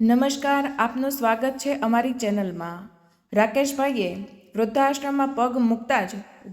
નમસ્કાર, આપનું સ્વાગત છે અમારી ચેનલમાં. રાકેશભાઈએ વૃદ્ધાશ્રમમાં પગ મૂકતા જ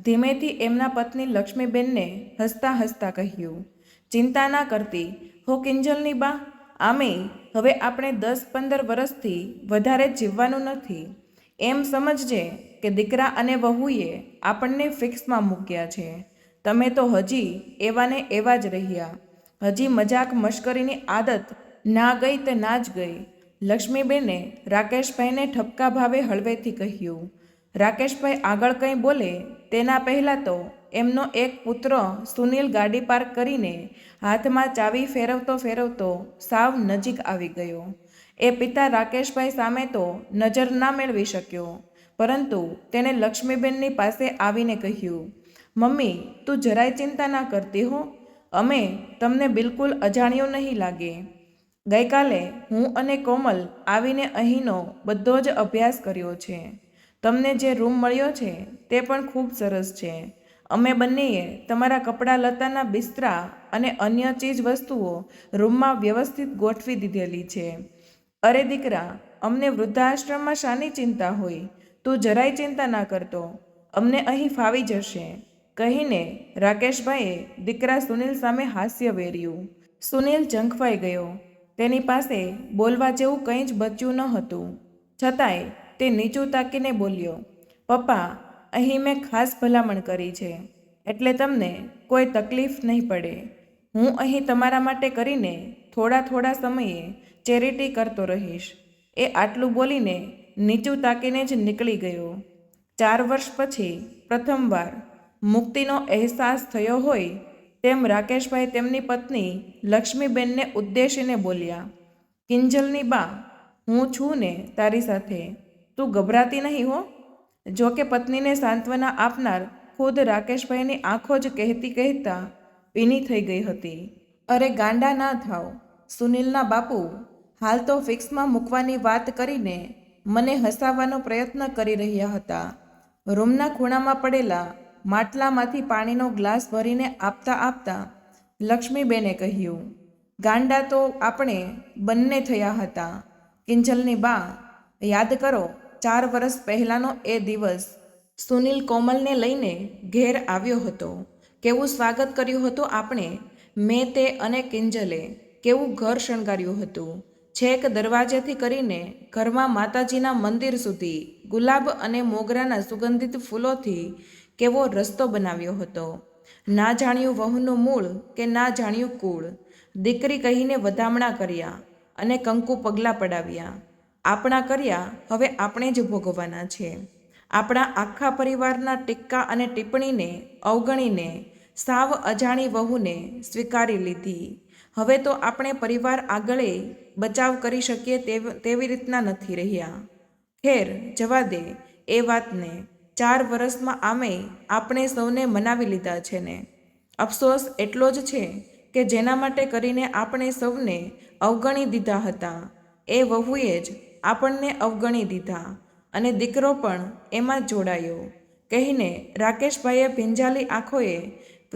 ધીમેથી એમના પત્ની લક્ષ્મીબેનને હસતા હસતા કહ્યું, ચિંતા ના કરતી, હો કિંજલની બા, આમે હવે આપણે દસ પંદર વર્ષથી વધારે જીવવાનું નથી. એમ સમજજે કે દીકરા અને વહુએ આપણને ફિક્સમાં મૂક્યા છે. તમે તો હજી એવાને એવા જ રહ્યા. હજી મજાક મશ્કરીની આદત ના ગઈ તે ના જ ગઈ. લક્ષ્મીબેને રાકેશભાઈને ઠપકા ભાવે હળવેથી કહ્યું, રાકેશભાઈ આગળ કંઈ બોલે? તેના પહેલાં તો એમનો એક પુત્ર સુનિલ ગાડી પાર્ક કરીને હાથમાં ચાવી ફેરવતો ફેરવતો સાવ નજીક આવી ગયો. એ પિતા રાકેશભાઈ સામે તો નજર ના મેળવી શક્યો. પરંતુ તેણે લક્ષ્મીબેનની પાસે આવીને કહ્યું, મમ્મી, તું જરાય ચિંતા ના કરતી હો. અમે તમને બિલકુલ અજાણ્યું નહીં લાગે. ગઈકાલે હું અને કોમલ આવીને અહીંનો બધો જ અભ્યાસ કર્યો છે. તમને જે રૂમ મળ્યો છે તે પણ ખૂબ સરસ છે. અમે બંનેએ તમારા કપડાં લતાના બિસ્તરા અને અન્ય ચીજ વસ્તુઓ રૂમમાં વ્યવસ્થિત ગોઠવી દીધેલી છે. અરે દીકરા, અમને વૃદ્ધાશ્રમમાં શાની ચિંતા હોય? તું જરાય ચિંતા ના કરતો. અમને અહીં ફાવી જશે. કહીને રાકેશભાઈએ દીકરા સુનિલ સામે હાસ્ય વેર્યું. સુનિલ ઝંખવાઈ ગયો. તેની પાસે બોલવા જેવું કંઈ જ બચ્યું ન હતું. છતાંય તે નીચું તાકીને બોલ્યો, પપ્પા, અહીં મેં ખાસ ભલામણ કરી છે. એટલે તમને કોઈ તકલીફ નહીં પડે. હું અહીં તમારા માટે કરીને થોડા થોડા સમયે ચેરિટી કરતો રહીશ. એ આટલું બોલીને નીચું તાકીને જ નીકળી ગયો. ચાર વર્ષ પછી પ્રથમવાર મુક્તિનો અહેસાસ થયો હોય તેમ રાકેશભાઈ તેમની પત્ની લક્ષ્મીબેનને ઉદ્દેશીને બોલ્યા, કિંજલની બા, હું છું ને તારી સાથે. તું ગભરાતી નહીં હો. જો કે પત્નીને સાંત્વના આપનાર ખુદ રાકેશભાઈની આંખો જ કહેતી કહેતા પીની થઈ ગઈ હતી. અરે ગાંડા ના થાવ. સુનિલના બાપુ, હાલ તો ફિક્સમાં મૂકવાની વાત કરીને મને હસાવવાનો પ્રયત્ન કરી રહ્યા હતા. રૂમના ખૂણામાં પડેલા માટલામાંથી પાણીનો ગ્લાસ ભરીને આપતા આપતા લક્ષ્મીબેને કહ્યું, ગાંડા તો આપણે બંને થયા હતા. કિંજલની બા, યાદ કરો, ચાર વર્ષ પહેલાંનો એ દિવસ સુનિલ કોમલને લઈને ઘેર આવ્યો હતો. કેવું સ્વાગત કર્યું હતું આપણે, મેં તે અને કિંજલે. કેવું ઘર શણગાર્યું હતું. છેક દરવાજેથી કરીને ઘરમાં માતાજીના મંદિર સુધી ગુલાબ અને મોગરાના સુગંધિત ફૂલોથી કેવો રસ્તો બનાવ્યો હતો? ના જાણ્યું વહુનું મૂળ કે ના જાણ્યું કુળ? દીકરી કહીને વધામણા કર્યા અને કંકુ પગલાં પડાવ્યા. આપણા કર્યા, હવે આપણે જ ભોગવવાના છે. આપણા આખા પરિવારના ટીક્કા અને ટિપ્પણીને અવગણીને સાવ અજાણી વહુને સ્વીકારી લીધી. હવે તો આપણે પરિવાર આગળે બચાવ કરી શકીએ તેવી રીતના નથી રહ્યા. ખેર, જવા દે, એ વાતને ચાર વર્ષમાં આમે આપણે સૌને મનાવી લીધા છે ને. અફસોસ એટલો જ છે કે જેના માટે કરીને આપણે સૌને અવગણી દીધા હતા. એ વહુએ જ આપણને અવગણી દીધા અને દીકરો પણ એમાં જોડાયો. કહીને રાકેશભાઈએ ભીંજાલી આંખોએ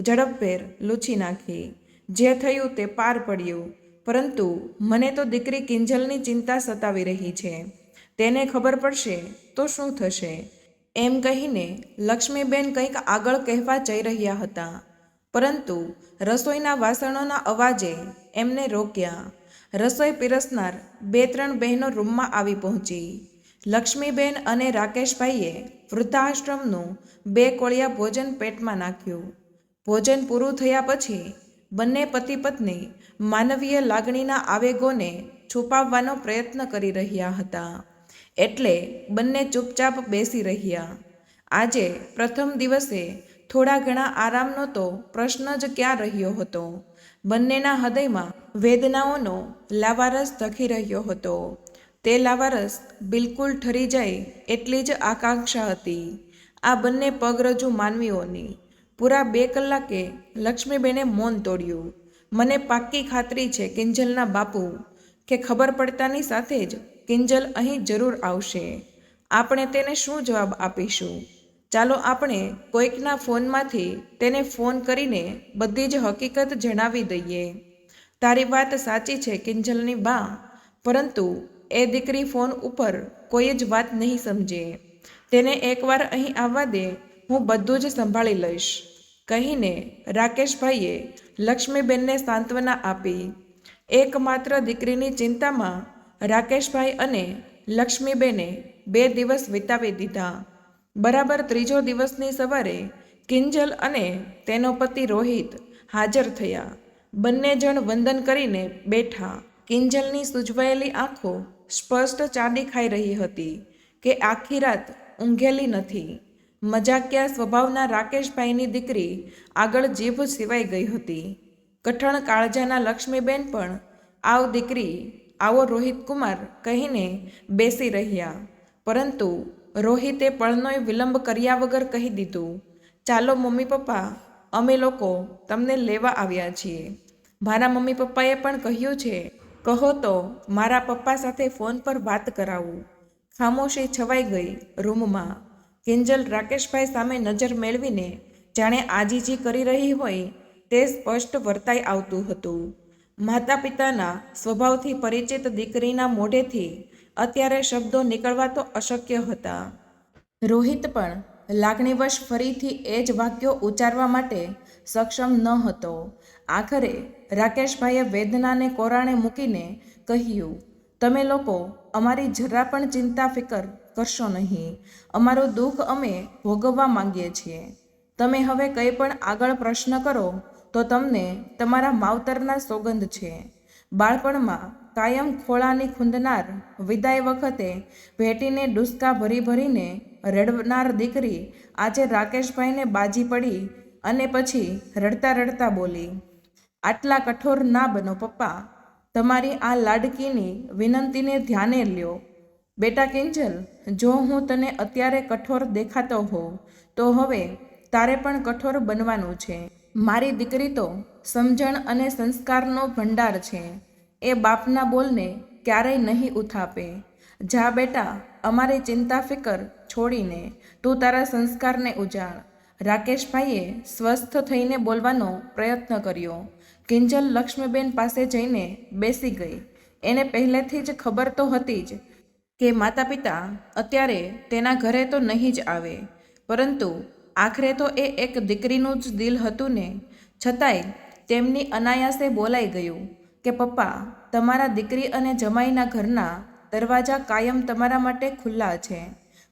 ઝડપભેર લૂછી નાખી. જે થયું તે પાર પડ્યું. પરંતુ મને તો દીકરી કિંજલની ચિંતા સતાવી રહી છે. તેને ખબર પડશે તો શું થશે? એમ કહીને લક્ષ્મીબેન કંઈક આગળ કહેવા જઈ રહ્યા હતા. પરંતુ રસોઈના વાસણોના અવાજે એમને રોક્યા. રસોઈ પીરસનાર બે ત્રણ બહેનો રૂમમાં આવી પહોંચી. લક્ષ્મીબેન અને રાકેશભાઈએ વૃદ્ધાશ્રમનું બે કોળિયા ભોજન પેટમાં નાખ્યું. ભોજન પૂરું થયા પછી બંને પતિ પત્ની માનવીય લાગણીના આવેગોને છુપાવવાનો પ્રયત્ન કરી રહ્યા હતા. એટલે બંને ચૂપચાપ બેસી રહ્યા. આજે પ્રથમ દિવસે થોડા ઘણા આરામનો તો પ્રશ્ન જ ક્યાં રહ્યો હતો? બંનેના હૃદયમાં વેદનાઓનો લાવારસ ધખી રહ્યો હતો. તે લાવારસ બિલકુલ ઠરી જાય એટલી જ આકાંક્ષા હતી. આ બંને પગરજુ માનવીઓની. પૂરા બે કલાકે લક્ષ્મીબેને મૌન તોડ્યું. મને પાક્કી ખાતરી છે કિંજલના બાપુ, કે ખબર પડતાની સાથે જ કિંજલ અહીં જરૂર આવશે. આપણે તેને શું જવાબ આપીશું? ચાલો આપણે કોઈકના ફોનમાંથી તેને ફોન કરીને બધી જ હકીકત જણાવી દઈએ. તારી વાત સાચી છે કિંજલની બા, પરંતુ એ દીકરી ફોન ઉપર કોઈ જ વાત નહીં સમજે. તેને એકવાર અહીં આવવા દે, હું બધું જ સંભાળી લઈશ. કહીને રાકેશભાઈએ લક્ષ્મીબેનને સાંત્વના આપી. એકમાત્ર દીકરીની ચિંતામાં રાકેશભાઈ અને લક્ષ્મીબેને બે દિવસ વિતાવી દીધા. બરાબર ત્રીજો દિવસની સવારે કિંજલ અને તેનો પતિ રોહિત હાજર થયા. બંને જણ વંદન કરીને બેઠા. કિંજલની સૂજવાયેલી આંખો સ્પષ્ટ ચાંદી ખાઈ રહી હતી કે આખી રાત ઊંઘેલી નથી. મજાકિયા સ્વભાવના રાકેશભાઈની દીકરી આગળ જીભ સિવાય ગઈ હતી. કઠણ કાળજાના લક્ષ્મીબેન પણ આવ દીકરી આવો રોહિત કુમાર કહીને બેસી રહ્યા. પરંતુ રોહિતે પળનોય વિલંબ કર્યા વગર કહી દીધું, ચાલો મમ્મી પપ્પા, અમે લોકો તમને લેવા આવ્યા છીએ. મારા મમ્મી પપ્પાએ પણ કહ્યું છે, કહો તો મારા પપ્પા સાથે ફોન પર વાત કરાવું. ખામોશી છવાઈ ગઈ રૂમમાં. કિંજલ રાકેશભાઈ સામે નજર મેળવીને જાણે આજીજી કરી રહી હોય તે સ્પષ્ટ વર્તાઈ આવતું હતું. માતા પિતાના સ્વભાવથી પરિચિત દીકરીના મોઢેથી અત્યારે શબ્દો નીકળવા તો અશક્ય હતા. રોહિત પણ લાગણીવશ ફરીથી એ જ વાક્યો ઉચ્ચારવા માટે સક્ષમ ન હતો. આખરે રાકેશભાઈએ વેદનાને કોરાણે મૂકીને કહ્યું, તમે લોકો અમારી જરા પણ ચિંતા ફિકર કરશો નહીં. અમારું દુઃખ અમે ભોગવવા માંગીએ છીએ. તમે હવે કંઈ પણ આગળ પ્રશ્ન કરો તો તમને તમારા માવતરના સોગંદ છે. બાળપણમાં કાયમ ખોળાની ખૂંદનાર વિદાય વખતે ભેટીને ડુસકા ભરી ભરીને રડનાર દીકરી આજે રાકેશભાઈને બાજી પડી અને પછી રડતા રડતા બોલી, આટલા કઠોર ના બનો પપ્પા, તમારી આ લાડકીની વિનંતીને ધ્યાને લ્યો. બેટા કિંજલ, જો હું તને અત્યારે કઠોર દેખાતો હોઉં, તો હવે તારે પણ કઠોર બનવાનું છે. મારી દીકરી તો સમજણ અને સંસ્કારનો ભંડાર છે. એ બાપના બોલને ક્યારેય નહીં ઉથાપે. જા બેટા, અમારી ચિંતા ફિકર છોડીને તું તારા સંસ્કારને ઉજાળ. રાકેશભાઈએ સ્વસ્થ થઈને બોલવાનો પ્રયત્ન કર્યો. કિંજલ લક્ષ્મીબેન પાસે જઈને બેસી ગઈ. એને પહેલેથી જ ખબર તો હતી જ કે માતા પિતા અત્યારે તેના ઘરે તો નહીં જ આવે. પરંતુ આખરે તો એ એક દીકરીનું જ દિલ હતું ને. છતાંય તેમની અનાયાસે બોલાઈ ગયું કે, પપ્પા, તમારા દીકરી અને જમાઈના ઘરના દરવાજા કાયમ તમારા માટે ખુલ્લા છે.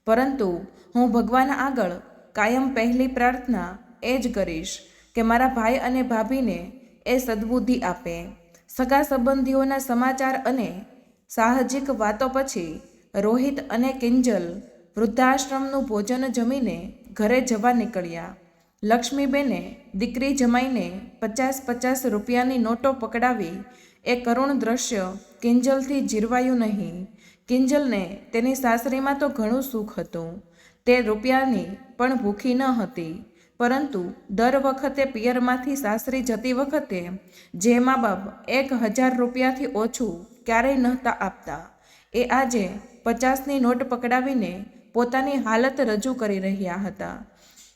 પરંતુ હું ભગવાન આગળ કાયમ પહેલી પ્રાર્થના એ જ કરીશ કે મારા ભાઈ અને ભાભીને એ સદબુદ્ધિ આપે. સગા સંબંધીઓના સમાચાર અને સાહજિક વાતો પછી રોહિત અને કિંજલ વૃદ્ધાશ્રમનું ભોજન જમીને ઘરે જવા નીકળ્યા. લક્ષ્મીબેને દીકરી જમાઈને પચાસ પચાસ રૂપિયાની નોટો પકડાવી. એ કરુણ દ્રશ્ય કિંજલથી જીરવાયું નહીં. કિંજલને તેની સાસરીમાં તો ઘણું સુખ હતું. તે રૂપિયાની પણ ભૂખી ન હતી. પરંતુ દર વખતે પિયરમાંથી સાસરી જતી વખતે જે મા બાપ એક હજાર રૂપિયાથી ઓછું ક્યારેય નહોતા આપતા. એ આજે પચાસની નોટ પકડાવીને પોતાની હાલત રજૂ કરી રહ્યા હતા.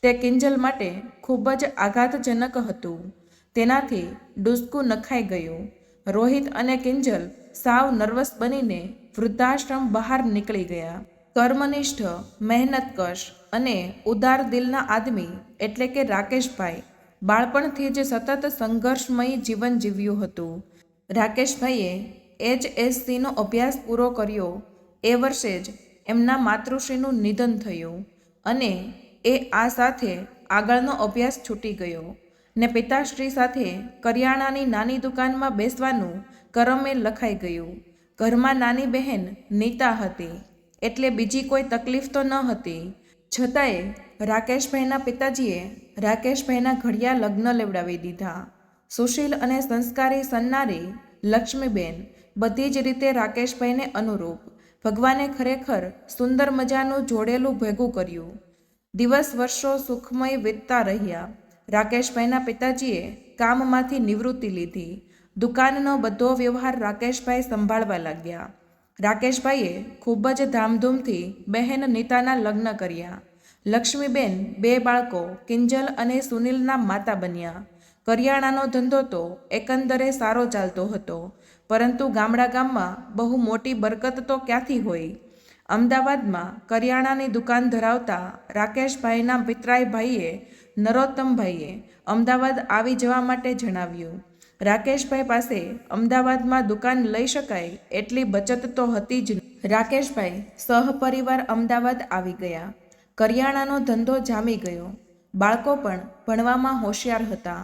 તે કિંજલ માટે ખૂબ જ આઘાતજનક હતું. તેનાથી ડુસકું નખાઈ ગયું. રોહિત અને કિંજલ સાવ નર્વસ બનીને વૃદ્ધાશ્રમ બહાર નીકળી ગયા. કર્મનિષ્ઠ મહેનતકશ અને ઉદાર દિલના આદમી એટલે કે રાકેશભાઈ બાળપણથી જ સતત સંઘર્ષમય જીવન જીવ્યું હતું. રાકેશભાઈએ એચએસસીનો અભ્યાસ પૂરો કર્યો. એ વર્ષે જ એમના માતૃશ્રીનું નિધન થયું અને એ આ સાથે આગળનો અભ્યાસ છૂટી ગયો ને પિતાશ્રી સાથે કરિયાણાની નાની દુકાનમાં બેસવાનું કરમે લખાઈ ગયું. ઘરમાં નાની બહેન નીતા હતી, એટલે બીજી કોઈ તકલીફ તો ન હતી. છતાંય રાકેશભાઈના પિતાજીએ રાકેશભાઈના ઘડિયા લગ્ન લેવડાવી દીધા. સુશીલ અને સંસ્કારી સન્નારી લક્ષ્મીબેન બધી જ રીતે રાકેશભાઈને અનુરૂપ ભગવાને ખરેખર સુંદર મજાનું જોડેલું ભેગું કર્યું. દિવસ વર્ષો સુખમય વીતતા રહ્યા. રાકેશભાઈના પિતાજીએ કામમાંથી નિવૃત્તિ લીધી. દુકાનનો બધો વ્યવહાર રાકેશભાઈ સંભાળવા લાગ્યા. રાકેશભાઈએ ખૂબ જ ધામધૂમથી બહેન નીતાના લગ્ન કર્યા. લક્ષ્મીબેન બે બાળકો, કિંજલ અને સુનિલના માતા બન્યા. કરિયાણાનો ધંધો તો એકંદરે સારો ચાલતો હતો. પરંતુ ગામડા ગામમાં બહુ મોટી બરકત તો ક્યાંથી હોય? અમદાવાદમાં કરિયાણાની દુકાન ધરાવતા રાકેશભાઈના પિતરાઈ ભાઈએ નરોત્તમભાઈએ અમદાવાદ આવી જવા માટે જણાવ્યું, રાકેશભાઈ પાસે અમદાવાદમાં દુકાન લઈ શકાય એટલી બચત તો હતી જ રાકેશભાઈ સહપરિવાર અમદાવાદ આવી ગયા. કરિયાણાનો ધંધો જામી ગયો. બાળકો પણ ભણવામાં હોશિયાર હતા.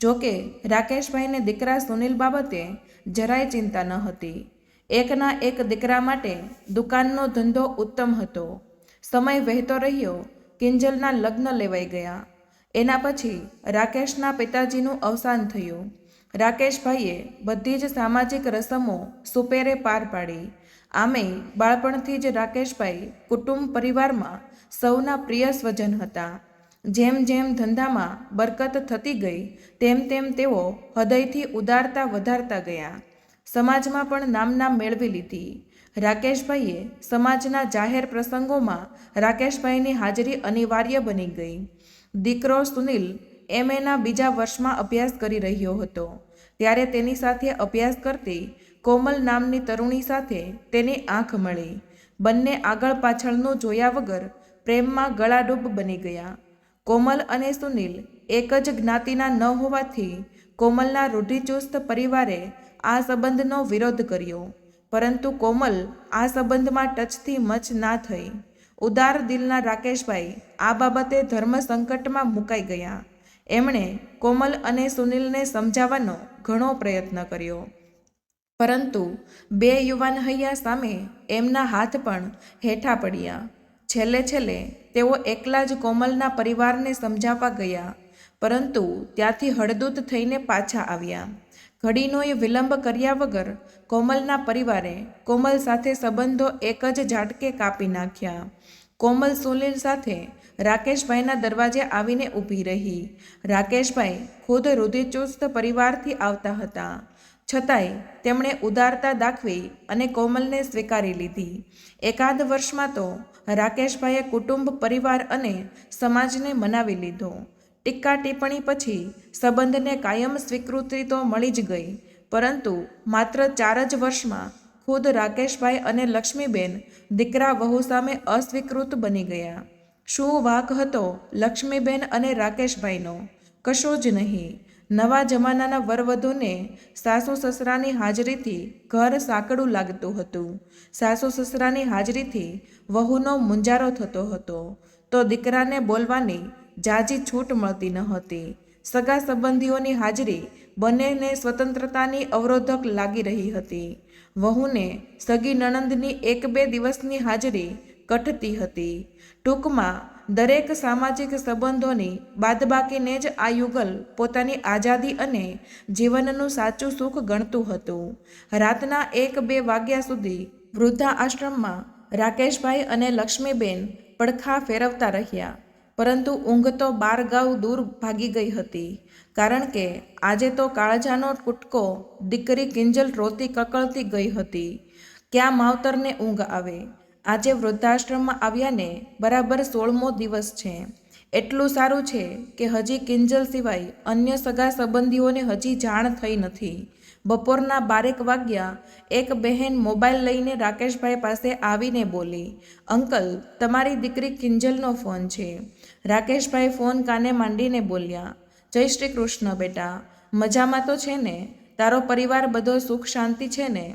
જોકે રાકેશભાઈને દીકરા સુનિલ બાબતે જરાય ચિંતા ન હતી. એકના એક દીકરા માટે દુકાનનો ધંધો ઉત્તમ હતો. સમય વહેતો રહ્યો, કિંજલના લગ્ન લેવાઈ ગયા. એના પછી રાકેશના પિતાજીનું અવસાન થયું. રાકેશભાઈએ બધી જ સામાજિક રસમો સુપેરે પાર પાડી. આમે બાળપણથી જ રાકેશભાઈ કુટુંબ પરિવારમાં સૌના પ્રિય સ્વજન હતા. જેમ જેમ ધંધામાં બરકત થતી ગઈ, તેમ તેમ તેઓ હૃદયથી ઉદારતા વધારતા ગયા. સમાજમાં પણ નામના મેળવી લીધી. રાકેશભાઈએ સમાજના જાહેર પ્રસંગોમાં રાકેશભાઈની હાજરી અનિવાર્ય બની ગઈ. દીકરો સુનિલ એમએના બીજા વર્ષમાં અભ્યાસ કરી રહ્યો હતો. ત્યારે તેની સાથે અભ્યાસ કરતી કોમલ નામની તરુણી સાથે તેની આંખ મળી. બંને આગળ પાછળનું જોયા વગર પ્રેમમાં ગળાડૂબ બની ગયા. કોમલ અને સુનિલ એક જ જ્ઞાતિના ન હોવાથી કોમલના રૂઢિચુસ્ત પરિવારે આ સંબંધનો વિરોધ કર્યો. પરંતુ કોમલ આ સંબંધમાં ટચથી મચ ના થઈ. ઉદાર દિલના રાકેશભાઈ આ બાબતે ધર્મ સંકટમાં મુકાઈ ગયા. એમણે કોમલ અને સુનિલને સમજાવવાનો ઘણો પ્રયત્ન કર્યો. પરંતુ બે યુવાન હૈયા સામે એમના હાથ પણ હેઠા પડ્યા. છેલ્લે છેલ્લે તેઓ એકલા જ કોમલના પરિવારને સમજાવવા ગયા, પરંતુ ત્યાંથી હળદૂત થઈને પાછા આવ્યા. ઘડીનોએ વિલંબ કર્યા વગર કોમલના પરિવારે કોમલ સાથે સંબંધો એક જ ઝાટકે કાપી નાખ્યા. કોમલ સુનિલ સાથે રાકેશભાઈના દરવાજે આવીને ઊભી રહી. રાકેશભાઈ ખુદ રુધિચુસ્ત પરિવારથી આવતા હતા. છતાંય તેમણે ઉદારતા દાખવી અને કોમલને સ્વીકારી લીધી. એકાદ વર્ષમાં તો રાકેશભાઈએ કુટુંબ, પરિવાર અને સમાજને મનાવી લીધો. ટીક્કા ટિપ્પણી પછી સંબંધને કાયમ સ્વીકૃતિ તો મળી જ ગઈ, પરંતુ માત્ર ચાર જ વર્ષમાં ખુદ રાકેશભાઈ અને લક્ષ્મીબેન દીકરા વહુ સામે અસ્વીકૃત બની ગયા. શું વાક હતો લક્ષ્મીબેન અને રાકેશભાઈનો? કશો જ નહીં. નવા જમાનાના વરવધુને સાસુ સસરાની હાજરીથી ઘર સાંકડું લાગતું હતું. સાસુ સસરાની હાજરીથી વહુનો મુંજારો થતો હતો. તો દીકરાને બોલવાની જાજી છૂટ મળતી ન હતી. સગા સંબંધીઓની હાજરી બંનેને સ્વતંત્રતાની અવરોધક લાગી રહી હતી. વહુને સગી નણંદની એક બે દિવસની હાજરી કઠતી હતી. ટૂંકમાં દરેક સામાજિક સંબંધોની બાદબાકીને જ આ યુગલ પોતાની આઝાદી અને જીવનનું સાચું સુખ ગણતું હતું. રાતના એક બે વાગ્યા સુધી વૃદ્ધા આશ્રમમાં રાકેશભાઈ અને લક્ષ્મીબેન પડખા ફેરવતા રહ્યા. પરંતુ ઊંઘ તો બાર ગાઉ દૂર ભાગી ગઈ હતી. કારણ કે આજે તો કાળજાનો કૂટકો દીકરી કિંજલ રોતી કકળતી ગઈ હતી. ક્યાં માવતરને ઊંઘ આવે? આજે વૃદ્ધાશ્રમમાં આવ્યાને બરાબર સોળમો દિવસ છે. એટલું સારું છે કે હજી કિંજલ સિવાય અન્ય સગા સંબંધીઓને હજી જાણ થઈ નથી. બપોરના બારેક વાગ્યા એક બહેન મોબાઈલ લઈને રાકેશભાઈ પાસે આવીને બોલી, અંકલ, તમારી દીકરી કિંજલનો ફોન છે. રાકેશભાઈ ફોન કાને માંડીને બોલ્યા, જય શ્રી કૃષ્ણ બેટા, મજામાં તો છે ને? તારો પરિવાર બધો સુખ શાંતિ છે ને?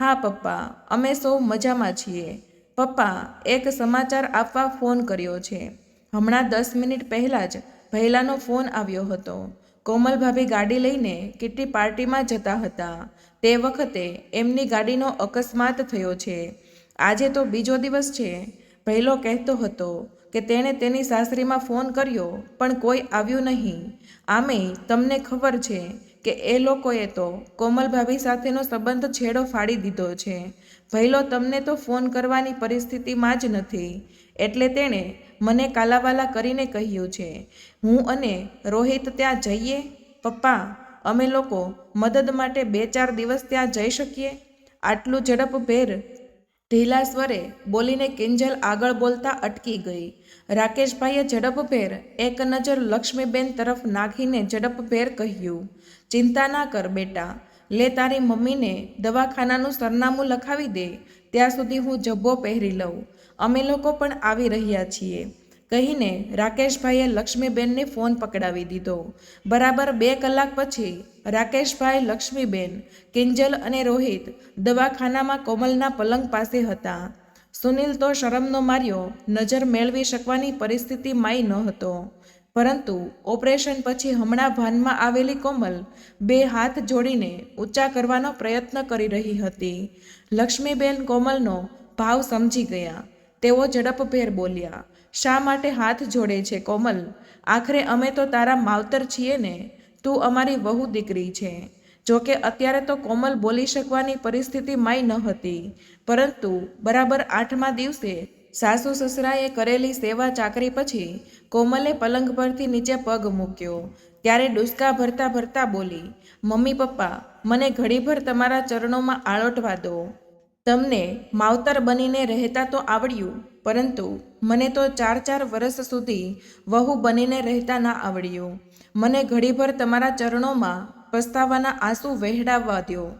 હા પપ્પા, અમે સૌ મજામાં છીએ. પપ્પા, એક સમાચાર આપવા ફોન કર્યો છે. હમણાં દસ મિનિટ પહેલાં જ ભૈલાનો ફોન આવ્યો હતો. કોમલ ભાભી ગાડી લઈને કિટ્ટી પાર્ટીમાં જતા હતા. તે વખતે એમની ગાડીનો અકસ્માત થયો છે. આજે તો બીજો દિવસ છે. ભૈલો કહેતો હતો કે તેણે તેની સાસરીમાં ફોન કર્યો, પણ કોઈ આવ્યું નહીં. આમે તમને ખબર છે કે એ લોકોએ તો કોમલ ભાભી સાથેનો સંબંધ છેડો ફાડી દીધો છે. ભૈલો તમને તો ફોન કરવાની પરિસ્થિતિમાં જ નથી. એટલે તેણે મને કાલાવાલા કરીને કહ્યું છે, હું અને રોહિત ત્યાં જઈએ? પપ્પા, અમે લોકો મદદ માટે બે ચાર દિવસ ત્યાં જઈ શકીએ? આટલું ઝડપભેર? ઢીલા સ્વરે બોલીને કિંજલ આગળ બોલતા અટકી ગઈ. રાકેશભાઈએ ઝડપભેર એક નજર લક્ષ્મીબેન તરફ નાખીને ઝડપભેર કહ્યું, ચિંતા ના કર બેટા લે તારી મમ્મીને દવાખાનાનું સરનામું લખાવી દે, ત્યાં સુધી હું જબ્બો પહેરી લઉં. અમે લોકો પણ આવી રહ્યા છીએ. કહીને રાકેશભાઈએ લક્ષ્મીબેનને ફોન પકડાવી દીધો. બરાબર બે કલાક પછી રાકેશભાઈ, લક્ષ્મીબેન, કિંજલ અને રોહિત દવાખાનામાં કોમલના પલંગ પાસે હતા. સુનિલ તો શરમનો માર્યો, નજર મેળવી શકવાની પરિસ્થિતિમાંય ન હતો પરંતુ ઓપરેશન પછી હમણાં ભાનમાં આવેલી કોમલ બે હાથ જોડીને ઊંચા કરવાનો પ્રયત્ન કરી રહી હતી. લક્ષ્મીબેન કોમલનો ભાવ સમજી ગયા. તેઓ ઝડપભેર બોલ્યા, શા માટે હાથ જોડે છે કોમલ? આખરે અમે તો તારા માવતર છીએ ને, તું અમારી વહુ દીકરી છે. જો કે અત્યારે તો કોમલ બોલી શકવાની પરિસ્થિતિમાંય ન હતી. પરંતુ બરાબર આઠમા દિવસે સાસુ સસરાએ કરેલી સેવા ચાકરી પછી કોમલે પલંગ પરથી નીચે પગ મૂક્યો. ત્યારે ડુસકા ભરતા ભરતા બોલી, મમ્મી પપ્પા, મને ઘડીભર તમારા ચરણોમાં આળોટવા દો. તમને માવતર બનીને રહેતા તો આવડ્યું, પરંતુ મને તો ચાર ચાર વર્ષ સુધી વહુ બનીને રહેતા ના આવડ્યું. મને ઘડીભર તમારા ચરણોમાં પસ્તાવાના આંસુ વહેડાવવા દો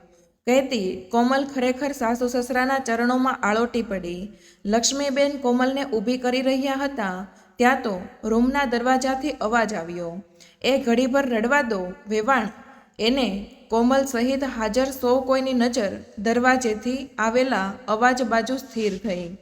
કહેતી, કોમલ ખરેખર સાસુ સસરાના ચરણોમાં આળોટી પડી. લક્ષ્મીબેન કોમલને ઊભી કરી રહ્યા હતા. ત્યાં તો રૂમના દરવાજાથી અવાજ આવ્યો. એ ઘડીભર રડવા દો, વેવાણ. એને કોમલ સહિત હાજર સૌ કોઈની નજર દરવાજેથી આવેલા અવાજ બાજુ સ્થિર થઈ.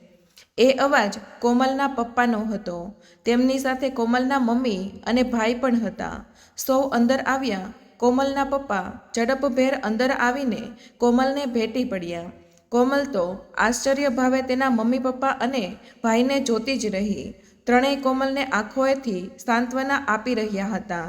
એ અવાજ કોમલના પપ્પાનો હતો. તેમની સાથે કોમલના મમ્મી અને ભાઈ પણ હતા. સૌ અંદર આવ્યા. કોમલના પપ્પા ઝડપભેર અંદર આવીને કોમલને ભેટી પડ્યા. કોમલ તો આશ્ચર્ય ભાવે તેના મમ્મી પપ્પા અને ભાઈને જોતી જ રહી. ત્રણેય કોમલને આંખોએથી સાંત્વના આપી રહ્યા હતા.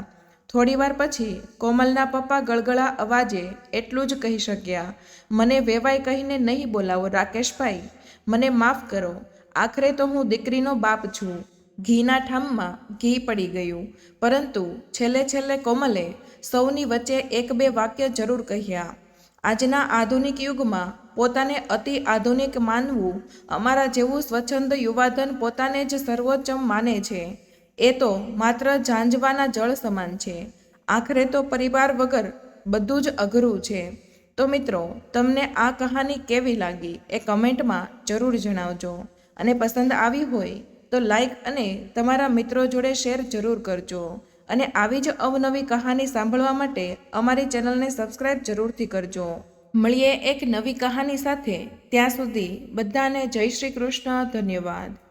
થોડીવાર પછી કોમલના પપ્પા ગળગળા અવાજે એટલું જ કહી શક્યા, મને વેવાય કહીને નહીં બોલાવો રાકેશભાઈ. મને માફ કરો. આખરે તો હું દીકરીનો બાપ છું. ઘીના ઠામમાં ઘી પડી ગયું. પરંતુ છેલ્લે છેલ્લે કોમલે સૌની વચ્ચે એક બે વાક્ય જરૂર કહ્યા. આજના આધુનિક યુગમાં પોતાને અતિ આધુનિક માનવું અમારા જેવું સ્વચ્છંદ યુવાધન પોતાને જ સર્વોચ્ચમ માને છે. એ તો માત્ર ઝાંઝવાના જળ સમાન છે. આખરે તો પરિવાર વગર બધું જ અઘરું છે. તો મિત્રો, તમને આ કહાની કેવી લાગી એ કમેન્ટમાં જરૂર જણાવજો. અને પસંદ આવી હોય તો લાઈક અને તમારા મિત્રો જોડે શેર જરૂર કરજો. અને આવી જ અવનવી કહાની સાંભળવા માટે અમારી ચેનલને સબસ્ક્રાઈબ જરૂરથી કરજો. મળીએ એક નવી કહાની સાથે. ત્યાં સુધી બધાને જય શ્રી કૃષ્ણ. ધન્યવાદ.